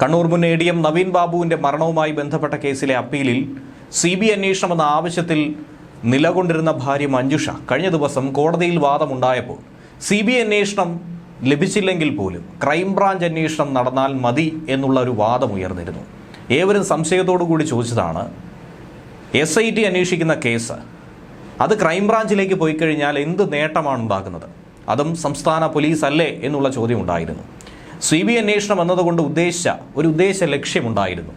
കണ്ണൂർ മുൻ A D M Naveen ബാബുവിന്റെ മരണവുമായി ബന്ധപ്പെട്ട കേസിലെ അപ്പീലിൽ സി ബി അന്വേഷണമെന്ന ആവശ്യത്തിൽ നിലകൊണ്ടിരുന്ന ഭാര്യ മഞ്ജുഷ കഴിഞ്ഞ ദിവസം കോടതിയിൽ വാദമുണ്ടായപ്പോൾ സി ബി അന്വേഷണം ലഭിച്ചില്ലെങ്കിൽ പോലും ക്രൈംബ്രാഞ്ച് അന്വേഷണം നടന്നാൽ മതി എന്നുള്ള ഒരു വാദം ഉയർന്നിരുന്നു. ഏവരും സംശയത്തോടു കൂടി ചോദിച്ചതാണ് എസ് ഐ ടി അന്വേഷിക്കുന്ന കേസ് അത് ക്രൈംബ്രാഞ്ചിലേക്ക് പോയി കഴിഞ്ഞാൽ എന്ത് നേട്ടമാണ് ഉണ്ടാകുന്നത് അതും സംസ്ഥാന പോലീസ് അല്ലേ എന്നുള്ള ചോദ്യം ഉണ്ടായിരുന്നു. സി ബി അന്വേഷണം എന്നതുകൊണ്ട് ഉദ്ദേശിച്ച ഒരു ഉദ്ദേശ ലക്ഷ്യമുണ്ടായിരുന്നു.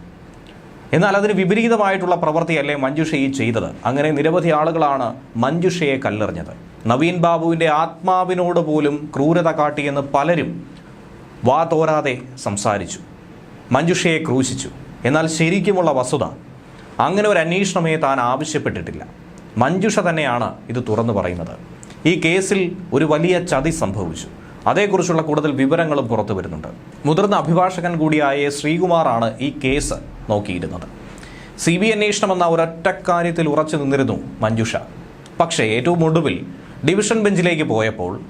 എന്നാൽ അതിന് വിപരീതമായിട്ടുള്ള പ്രവൃത്തിയല്ലേ മഞ്ജുഷ ഈ ചെയ്തത്? അങ്ങനെ നിരവധി ആളുകളാണ് മഞ്ജുഷയെ കല്ലെറിഞ്ഞത്. നവീൻ ബാബുവിന്റെ ആത്മാവിനോട് പോലും ക്രൂരത കാട്ടിയെന്ന് പലരും വാ തോരാതെ സംസാരിച്ചു. മഞ്ജുഷയെ ക്രൂശിച്ചു. എന്നാൽ ശരിക്കുമുള്ള വസ്തുത അങ്ങനെ ഒരു അന്വേഷണമേ താൻ ആവശ്യപ്പെട്ടിട്ടില്ല. മഞ്ജുഷ തന്നെയാണ് ഇത് തുറന്നു പറയുന്നത്. ഈ കേസിൽ ഒരു വലിയ ചതി സംഭവിച്ചു. അതേക്കുറിച്ചുള്ള കൂടുതൽ വിവരങ്ങളും പുറത്തു വരുന്നുണ്ട്. മുതിർന്ന അഭിഭാഷകൻ കൂടിയായ ശ്രീകുമാറാണ് ഈ കേസ് നോക്കിയിരുന്നത്. സി ബി അന്വേഷണം എന്ന ഒരൊറ്റ കാര്യത്തിൽ ഉറച്ചു നിന്നിരുന്നു മഞ്ജുഷ. പക്ഷേ ഏറ്റവും ഒടുവിൽ ഡിവിഷൻ ബെഞ്ചിലേക്ക് പോയപ്പോൾ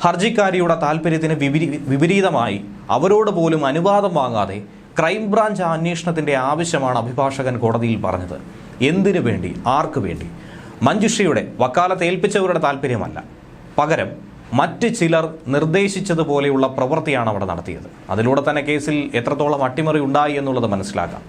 ഹർജിക്കാരിയുടെ താല്പര്യത്തിന് വിപരീ വിപരീതമായി അവരോട് പോലും അനുവാദം വാങ്ങാതെ ക്രൈംബ്രാഞ്ച് അന്വേഷണത്തിന്റെ ആവശ്യമാണ് അഭിഭാഷകൻ കോടതിയിൽ പറഞ്ഞത്. എന്തിനു വേണ്ടി? ആർക്കു വേണ്ടി? മഞ്ജുഷയുടെ വക്കാലത്ത് ഏൽപ്പിച്ചവരുടെ താല്പര്യമല്ല പകരം മറ്റ് ചിലർ നിർദ്ദേശിച്ചതുപോലെയുള്ള പ്രവൃത്തിയാണ് അവിടെ നടത്തിയത്. അതിലൂടെ തന്നെ കേസിൽ എത്രത്തോളം അട്ടിമറി ഉണ്ടായി എന്നുള്ളത് മനസ്സിലാക്കാം.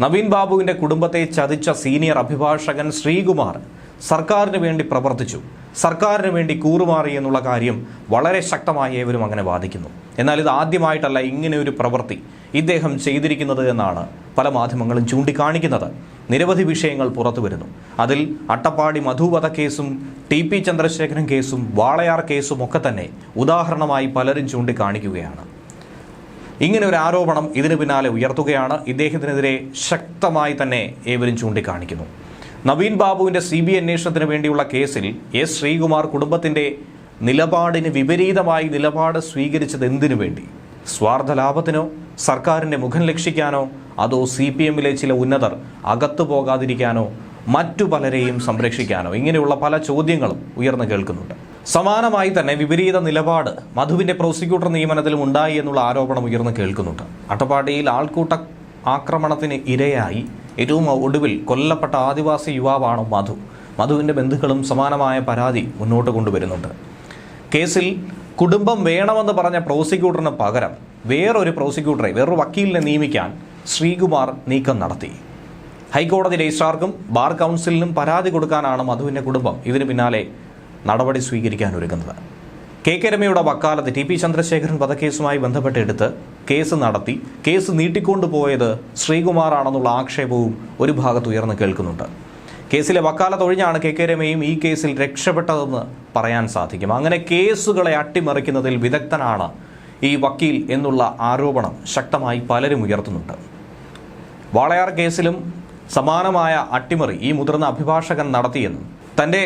നവീൻ ബാബുവിന്റെ കുടുംബത്തെ ചതിച്ച സീനിയർ അഭിഭാഷകൻ ശ്രീകുമാർ സർക്കാരിന് വേണ്ടി പ്രവർത്തിച്ചു സർക്കാരിന് വേണ്ടി കൂറുമാറി എന്നുള്ള കാര്യം വളരെ ശക്തമായി ഏവരും അങ്ങനെ വാദിക്കുന്നു. എന്നാൽ ഇത് ആദ്യമായിട്ടല്ല ഇങ്ങനെ ഒരു പ്രവൃത്തി ഇദ്ദേഹം ചെയ്തിരിക്കുന്നത് എന്നാണ് പല മാധ്യമങ്ങളും ചൂണ്ടിക്കാണിക്കുന്നത്. നിരവധി വിഷയങ്ങൾ പുറത്തു വരുന്നു. അതിൽ അട്ടപ്പാടി മധുവധ കേസും ടി പി ചന്ദ്രശേഖരൻ കേസും വാളയാർ കേസും ഒക്കെ തന്നെ ഉദാഹരണമായി പലരും ചൂണ്ടിക്കാണിക്കുകയാണ്. ഇങ്ങനെ ഒരു ആരോപണം ഇതിനു പിന്നാലെ ഉയർത്തുകയാണ്. ഇദ്ദേഹത്തിനെതിരെ ശക്തമായി തന്നെ ഏവരും ചൂണ്ടിക്കാണിക്കുന്നു. നവീൻ ബാബുവിന്റെ സി ബി അന്വേഷണത്തിന് വേണ്ടിയുള്ള കേസിൽ എസ് ശ്രീകുമാർ കുടുംബത്തിന്റെ നിലപാടിന് വിപരീതമായി നിലപാട് സ്വീകരിച്ചത് എന്തിനു വേണ്ടി? സ്വാർത്ഥ ലാഭത്തിനോ സർക്കാരിന്റെ മുഖം രക്ഷിക്കാനോ അതോ സി പി എമ്മിലെ ചില ഉന്നതർ അകത്തു പോകാതിരിക്കാനോ മറ്റു പലരെയും സംരക്ഷിക്കാനോ? ഇങ്ങനെയുള്ള പല ചോദ്യങ്ങളും ഉയർന്നു കേൾക്കുന്നുണ്ട്. സമാനമായി തന്നെ വിപരീത നിലപാട് മധുവിന്റെ പ്രോസിക്യൂട്ടർ നിയമനത്തിലും ഉണ്ടായി എന്നുള്ള ആരോപണം ഉയർന്നു കേൾക്കുന്നുണ്ട്. അട്ടപ്പാടിയിൽ ആൾക്കൂട്ട ആക്രമണത്തിന് ഇരയായി ഏറ്റവും ഒടുവിൽ കൊല്ലപ്പെട്ട ആദിവാസി യുവാവാണ് മധു. മധുവിന്റെ ബന്ധുക്കളും സമാനമായ പരാതി മുന്നോട്ട് കൊണ്ടുവരുന്നുണ്ട്. കേസിൽ കുടുംബം വേണമെന്ന് പറഞ്ഞ പ്രോസിക്യൂട്ടറിന് പകരം വേറൊരു പ്രോസിക്യൂട്ടറെ വേറൊരു വക്കീലിനെ നിയമിക്കാൻ ശ്രീകുമാർ നീക്കം നടത്തി. ഹൈക്കോടതി രജിസ്ട്രാർക്കും ബാർ കൗൺസിലിനും പരാതി കൊടുക്കാനാണ് മധുവിന്റെ കുടുംബം ഇതിന് പിന്നാലെ നടപടി സ്വീകരിക്കാൻ ഒരുങ്ങുന്നത്. കെ കെ രമയുടെ വക്കാലത്ത് ടി പി ചന്ദ്രശേഖരൻ വധക്കേസുമായി ബന്ധപ്പെട്ടെടുത്ത് കേസ് നടത്തി കേസ് നീട്ടിക്കൊണ്ടുപോയത് ശ്രീകുമാറാണെന്നുള്ള ആക്ഷേപവും ഒരു ഭാഗത്ത് ഉയർന്നു കേൾക്കുന്നുണ്ട്. കേസിലെ വക്കാലത്ത് ഒഴിഞ്ഞാണ് കെ കെ രമയും ഈ കേസിൽ രക്ഷപ്പെട്ടതെന്ന് പറയാൻ സാധിക്കും. അങ്ങനെ കേസുകളെ അട്ടിമറിക്കുന്നതിൽ വിദഗ്ധനാണ് ഈ വക്കീൽ എന്നുള്ള ആരോപണം ശക്തമായി പലരും ഉയർത്തുന്നുണ്ട്. വാളയാർ കേസിലും സമാനമായ അട്ടിമറി ഈ മുതിർന്ന അഭിഭാഷകൻ നടത്തിയെന്നും തന്റെ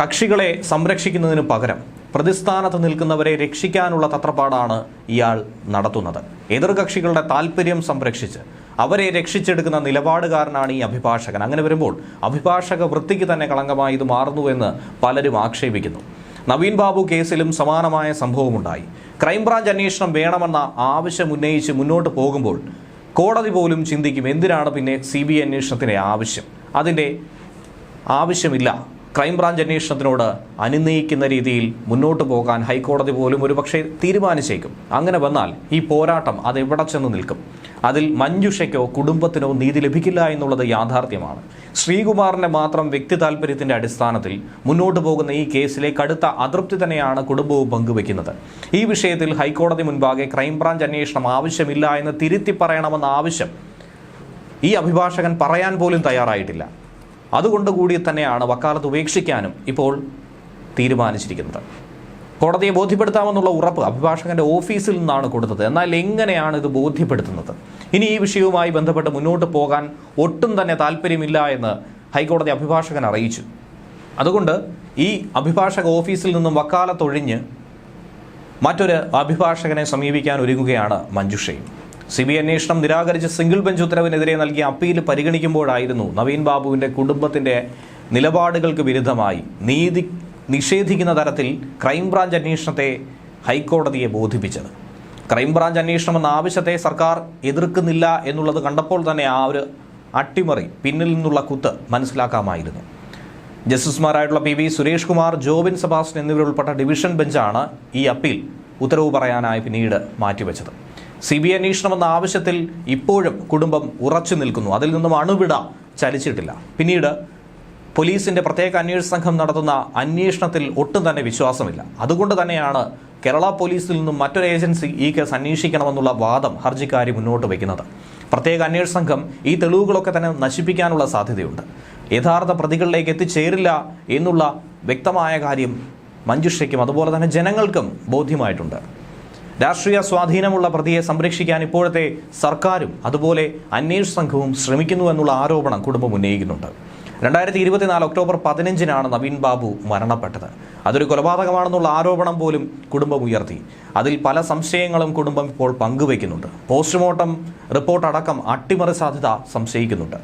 കക്ഷികളെ സംരക്ഷിക്കുന്നതിന് പകരം പ്രതിസ്ഥാനത്ത് നിൽക്കുന്നവരെ രക്ഷിക്കാനുള്ള തത്രപ്പാടാണ് ഇയാൾ നടത്തുന്നത്. എതിർകക്ഷികളുടെ താല്പര്യം സംരക്ഷിച്ച് അവരെ രക്ഷിച്ചെടുക്കുന്ന നിലപാടുകാരനാണ് ഈ അഭിഭാഷകൻ. അങ്ങനെ വരുമ്പോൾ അഭിഭാഷക വൃത്തിക്ക് തന്നെ കളങ്കമായി ഇത് മാറുന്നുവെന്ന് പലരും ആക്ഷേപിക്കുന്നു. നവീൻ ബാബു കേസിലും സമാനമായ സംഭവമുണ്ടായി. ക്രൈംബ്രാഞ്ച് അന്വേഷണം വേണമെന്ന ആവശ്യം ഉന്നയിച്ച് മുന്നോട്ട് പോകുമ്പോൾ കോടതി പോലും ചിന്തിക്കും എന്തിനാണ് പിന്നെ സി ബി ഐ അന്വേഷണത്തിന് ആവശ്യം? അതിന്റെ ആവശ്യമില്ല. ക്രൈംബ്രാഞ്ച് അന്വേഷണത്തിനോട് അനുനയിക്കുന്ന രീതിയിൽ മുന്നോട്ട് പോകാൻ ഹൈക്കോടതി പോലും ഒരുപക്ഷെ തീരുമാനിച്ചേക്കും. അങ്ങനെ വന്നാൽ ഈ പോരാട്ടം അത് എവിടെ ചെന്ന് നിൽക്കും? അതിൽ മഞ്ജുഷയ്ക്കോ കുടുംബത്തിനോ നീതി ലഭിക്കില്ല എന്നുള്ളത് യാഥാർത്ഥ്യമാണ്. ശ്രീകുമാറിന്റെ മാത്രം വ്യക്തി താല്പര്യത്തിന്റെ അടിസ്ഥാനത്തിൽ മുന്നോട്ട് പോകുന്ന ഈ കേസിലെ കടുത്ത അതൃപ്തി തന്നെയാണ് കുടുംബവും പങ്കുവെക്കുന്നത്. ഈ വിഷയത്തിൽ ഹൈക്കോടതി മുൻപാകെ ക്രൈംബ്രാഞ്ച് അന്വേഷണം ആവശ്യമില്ല എന്ന് തിരുത്തി പറയണമെന്ന ആവശ്യം ഈ അഭിഭാഷകൻ പറയാൻ പോലും തയ്യാറായിട്ടില്ല. അതുകൊണ്ട് കൂടി തന്നെയാണ് വക്കാലത്ത് ഉപേക്ഷിക്കാനും ഇപ്പോൾ തീരുമാനിച്ചിരിക്കുന്നത്. കോടതിയെ ബോധ്യപ്പെടുത്താമെന്നുള്ള ഉറപ്പ് അഭിഭാഷകന്റെ ഓഫീസിൽ നിന്നാണ് കൊടുത്തത്. എന്നാൽ എങ്ങനെയാണ് ഇത് ബോധ്യപ്പെടുത്തുന്നത്? ഇനി ഈ വിഷയവുമായി ബന്ധപ്പെട്ട് മുന്നോട്ട് പോകാൻ ഒട്ടും തന്നെ താല്പര്യമില്ല എന്ന് ഹൈക്കോടതി അഭിഭാഷകൻ അറിയിച്ചു. അതുകൊണ്ട് ഈ അഭിഭാഷക ഓഫീസിൽ നിന്നും വക്കാലത്തൊഴിഞ്ഞ് മറ്റൊരു അഭിഭാഷകനെ സമീപിക്കാൻ ഒരുങ്ങുകയാണ് മഞ്ജുഷയും. സി ബി അന്വേഷണം നിരാകരിച്ച് സിംഗിൾ ബെഞ്ച് ഉത്തരവിനെതിരെ നൽകിയ അപ്പീൽ പരിഗണിക്കുമ്പോഴായിരുന്നു നവീൻ ബാബുവിന്റെ കുടുംബത്തിന്റെ നിലപാടുകൾക്ക് വിരുദ്ധമായി നീതി നിഷേധിക്കുന്ന തരത്തിൽ ക്രൈംബ്രാഞ്ച് അന്വേഷണത്തെ ഹൈക്കോടതിയെ ബോധിപ്പിച്ചത്. ക്രൈംബ്രാഞ്ച് അന്വേഷണം എന്ന ആവശ്യത്തെ സർക്കാർ എതിർക്കുന്നില്ല എന്നുള്ളത് കണ്ടപ്പോൾ തന്നെ ആ ഒരു അട്ടിമറി പിന്നിൽ നിന്നുള്ള കുത്ത് മനസ്സിലാക്കാമായിരുന്നു. ജസ്റ്റിസുമാരായിട്ടുള്ള P V Suresh Kumar Jobin Sebastian എന്നിവരുൾപ്പെട്ട division ബെഞ്ചാണ് ഈ അപ്പീൽ ഉത്തരവ് പറയാനായി പിന്നീട് മാറ്റിവെച്ചത്. സി ബി ഐ അന്വേഷണമെന്ന ആവശ്യത്തിൽ ഇപ്പോഴും കുടുംബം ഉറച്ചു നിൽക്കുന്നു. അതിൽ നിന്നും അണുവിട ചലിച്ചിട്ടില്ല. പിന്നീട് പോലീസിന്റെ പ്രത്യേക അന്വേഷണ സംഘം നടത്തുന്ന അന്വേഷണത്തിൽ ഒട്ടും തന്നെ വിശ്വാസമില്ല. അതുകൊണ്ട് തന്നെയാണ് കേരള പോലീസിൽ നിന്നും മറ്റൊരു ഏജൻസി ഈ കേസ് അന്വേഷിക്കണമെന്നുള്ള വാദം ഹർജിക്കാരി മുന്നോട്ട് വയ്ക്കുന്നത്. പ്രത്യേക അന്വേഷണ സംഘം ഈ തെളിവുകളൊക്കെ തന്നെ നശിപ്പിക്കാനുള്ള സാധ്യതയുണ്ട്. യഥാർത്ഥ പ്രതികളിലേക്ക് എത്തിച്ചേരില്ല എന്നുള്ള വ്യക്തമായ കാര്യം മഞ്ജുഷയ്ക്കും അതുപോലെ തന്നെ ജനങ്ങൾക്കും ബോധ്യമായിട്ടുണ്ട്. രാഷ്ട്രീയ സ്വാധീനമുള്ള പ്രതിയെ സംരക്ഷിക്കാൻ ഇപ്പോഴത്തെ സർക്കാരും അതുപോലെ അന്വേഷണ സംഘവും ശ്രമിക്കുന്നു എന്നുള്ള ആരോപണം കുടുംബം ഉന്നയിക്കുന്നുണ്ട്. രണ്ടായിരത്തി ഇരുപത്തിനാല് ഒക്ടോബർ പതിനഞ്ചിനാണ് നവീൻ ബാബു മരണപ്പെട്ടത്. അതൊരു കൊലപാതകമാണെന്നുള്ള ആരോപണം പോലും കുടുംബം ഉയർത്തി. അതിൽ പല സംശയങ്ങളും കുടുംബം ഇപ്പോൾ പങ്കുവയ്ക്കുന്നുണ്ട്. പോസ്റ്റ്മോർട്ടം റിപ്പോർട്ട് അടക്കം അട്ടിമറി സാധ്യത സംശയിക്കുന്നുണ്ട്.